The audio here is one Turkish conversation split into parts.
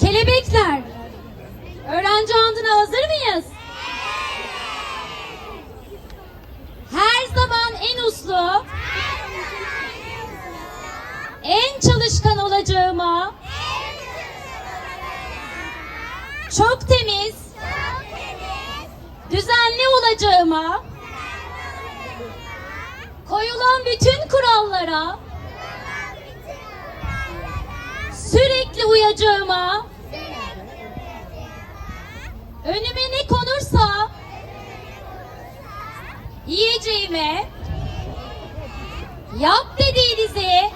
Kelebekler. Öğrenci andına hazır mıyız? Her zaman en uslu, en çalışkan olacağıma, çok temiz, düzenli olacağıma, koyulan bütün kurallara sürekli uyacağıma, önüme ne konursa yiyeceğime, yap dediğinizi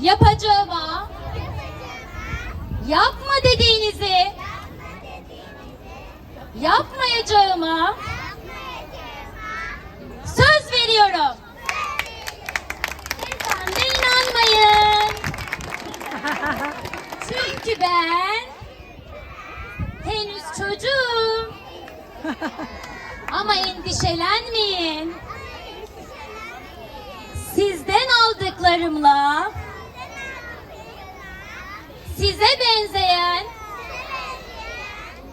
yapacağıma, yapma dediğinizi yapmayacağıma Çünkü ben henüz çocuğum. Ama endişelenmeyin. Sizden aldıklarımla size benzeyen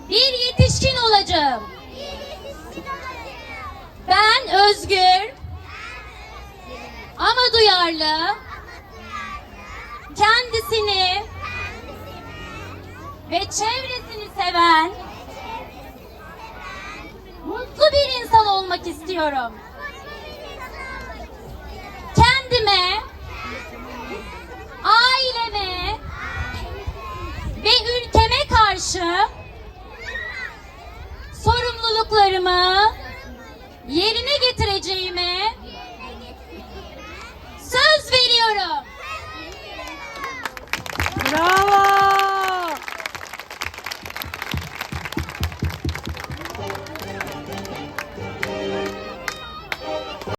bir yetişkin olacağım. Ben özgür ama duyarlı, kendisini ve çevresini seven mutlu bir insan olmak istiyorum. Kendime, aileme ve ülkeme karşı sorumluluklarımı